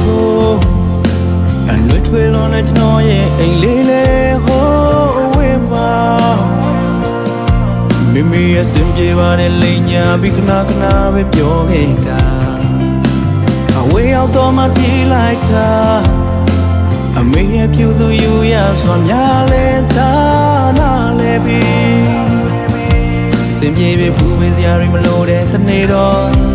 ဖို့အနှွေးထွေးလွန်တဲ့ကျွန်တော်ရဲ့အိမ်လေးလေးဟိုးအဝေးမှာမိမိရဲ့စင်ပြေပါတဲ့လိန်ညာပြီးခဏခဏပဲပြောခဲ့တာအဝေးရောက်တော့မှပြေးလိုက်တာအမေရဲ့ဖြူသူယူရစွာများလဲတာနာလဲပြီးစင်ပြေပြီဖူးပင်စရာတွေမလို့တဲ့တနေ့တော့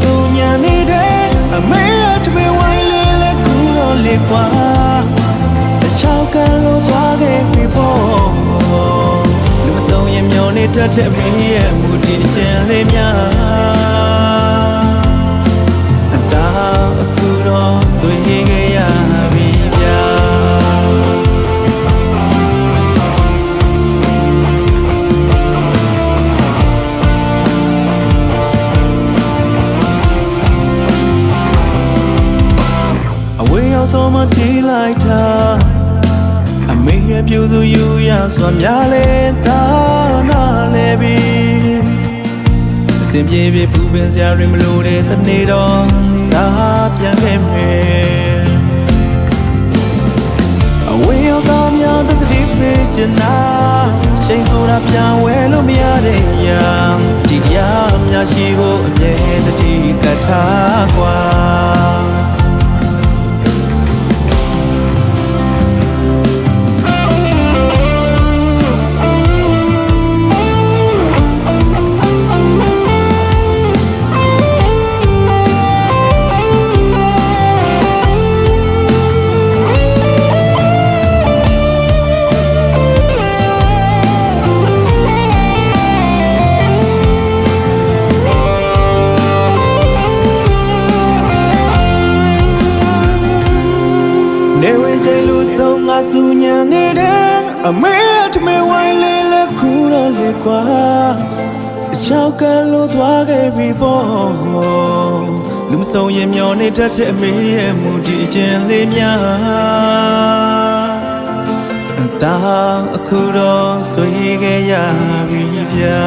ဆုံးငါဆုံးညာနေတယ်အမေရတမေဝိုင်းလေးလက်ကူတော့လေကွာအချောက်ကလို့သွားခဲ့ပြီပေါ့လူမဆုံးရင်မျောနေတတ်တဲ့မေရဲ့မူတည်ခြင်းလေးများ တော့မှတီးလိုက်တာအမေရဲ့ပြူသူယူရစွာများလဲတာနာလဲပြီအစင်ပြေပြေပူပင်စရာတွေမလိုတဲ့တနေ့တော့ဒါပြန်ခဲ့မယ်အဝေးရောက်တော့များတဲ့တတိပေးချင်တာရှိန်ဆိုတာပြန်ဝဲလို့မရတဲ့ရာဒီတရားများရှိဖို့အမြဲတတိကထားကွာ နေဝေချေလူဆုံးငါစုညံနေတယ်အမေတမေဝိုင်းလေးလက်ခုတော့လေကွာအချောက်ကလို့သွားခဲ့ပြီပေါ့လူမဆုံးရင်မျောနေတတ်တဲ့အမေရဲ့မူတည်ခြင်းလေးများအတားအခုတော့ဆွေခဲ့ရပြီဗျာ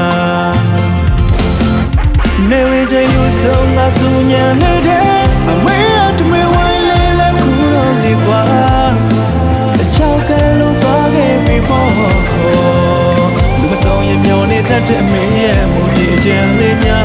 နေဝေချင်လို့ဆုံးငါစုညံနေတ တတ်တဲ့အမေရဲ့မူတည်ခြင်းလေးများ